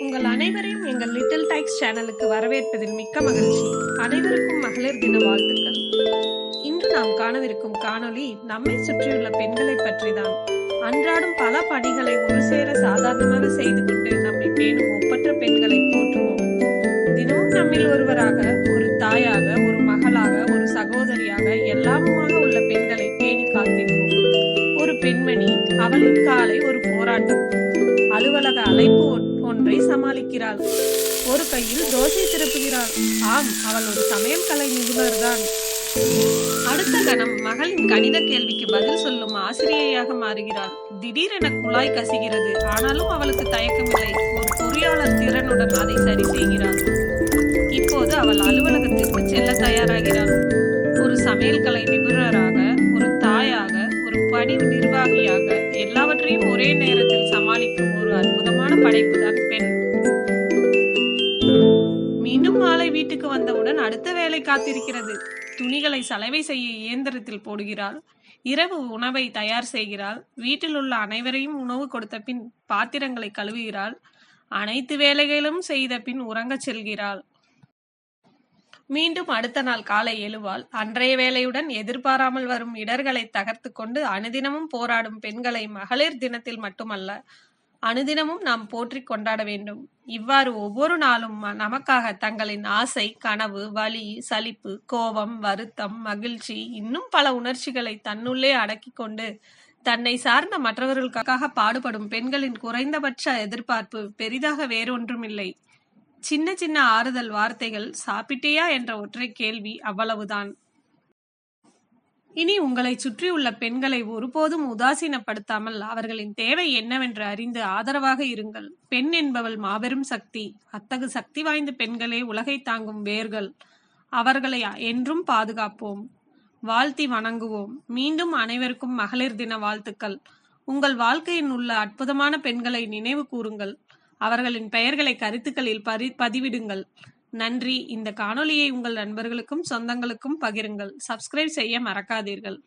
உங்கள் அனைவரையும் எங்கள் லிட்டில் டைக்ஸ் சேனலுக்கு வரவேற்பதில் மிக்க மகிழ்ச்சி. அனைவருக்கும் மகளிர் தின வாழ்த்துக்கள். இன்று நாம் காணவிருக்கும் காணொளி நம்மை சுற்றியுள்ள பெண்களை பற்றிதான். அன்றாடம் பல பணிகளை ஒரு சேர சாதாரணமாக செய்து கொண்டு நம்மை பேணும் ஒப்பற்ற பெண்களை போற்றுவோம். தினமும் நம்மில் ஒருவராக ஒரு தாயாக ஒரு மகளாக ஒரு சகோதரியாக எல்லாமுமாக உள்ள பெண்களை பேணி காத்திருப்போம். ஒரு பெண்மணி அவளின் காலை ஒரு போராட்டம். அலுவலக அழைப்பு ஒ- ஒன்றை சமாளிக்கிறாள். ஒரு கையில் தோசை திருப்புகிறாள். ஆம் அவள் ஒரு சமையல் கலை நிபுணர்தான். அடுத்த கணம் மகளின் கணித கேள்விக்கு பதில் சொல்லும் ஆசிரியையாக மாறுகிறாள். திடீரென குழாய் கசிகிறது. ஆனாலும் அவளுக்கு தயக்கமில்லை. ஒரு பொறியாளர் திறனுடன் அதை சரி செய்கிறாள். இப்போது அவள் அலுவலகத்திற்கு செல்ல தயாராகிறாள். ஒரு சமையல் கலை நிபுணராக ஒரு தாயாக ஒரு பணி நிர்வாகியாக எல்லாவற்றையும் ஒரே நேரத்தில் சமாளிக்கும் ஒரு அற்புதம் படைப்புதான் பெண்? மீண்டும் மாலை வீட்டுக்கு வந்தவுடன் அடுத்த வேலை காத்திருக்கிறது. துணிகளை சலவை செய்ய இயந்திரத்தில் போடுகிறாள். இரவு உணவை தயார் செய்கிறாள். வீட்டில் உள்ள அனைவரையும் உணவு கொடுத்த பின் பாத்திரங்களை கழுவுகிறாள். அனைத்து வேலைகளும் செய்த பின் உறங்கச் செல்கிறாள். மீண்டும் அடுத்த நாள் காலை எழுவாள். அன்றைய வேலையுடன் எதிர்பாராமல் வரும் இடர்களை தகர்த்து கொண்டு அனுதினமும் போராடும் பெண்களை மகளிர் தினத்தில் மட்டுமல்ல அனுதினமும் நாம் போற்றி கொண்டாட வேண்டும். இவ்வாறு ஒவ்வொரு நாளும் நமக்காக தங்களின் ஆசை கனவு வலி சலிப்பு கோபம் வருத்தம் மகிழ்ச்சி இன்னும் பல உணர்ச்சிகளை தன்னுள்ளே அடக்கிக் கொண்டு தன்னை சார்ந்த மற்றவர்களுக்காக பாடுபடும் பெண்களின் குறைந்தபட்ச எதிர்பார்ப்பு பெரிதாக வேறொன்றுமில்லை. சின்ன சின்ன ஆறுதல் வார்த்தைகள் சாப்பிட்டியா என்ற ஒற்றை கேள்வி அவ்வளவுதான். இனி உங்களை சுற்றியுள்ள பெண்களை ஒருபோதும் உதாசீனப்படுத்தாமல் அவர்களின் தேவை என்னவென்று அறிந்து ஆதரவாக இருங்கள். பெண் என்பவள் மாபெரும் சக்தி. அத்தகு சக்தி வாய்ந்த பெண்களே உலகை தாங்கும் வேர்கள். அவர்களை என்றும் பாதுகாப்போம். வாழ்த்தி வணங்குவோம். மீண்டும் அனைவருக்கும் மகளிர் தின வாழ்த்துக்கள். உங்கள் வாழ்க்கையின் உள்ள அற்புதமான பெண்களை நினைவு கூறுங்கள். அவர்களின் பெயர்களை கருத்துக்களில் பரி பதிவிடுங்கள். நன்றி. இந்த காணொலியை உங்கள் நண்பர்களுக்கும் சொந்தங்களுக்கும் பகிருங்கள். சப்ஸ்கிரைப் செய்ய மறக்காதீர்கள்.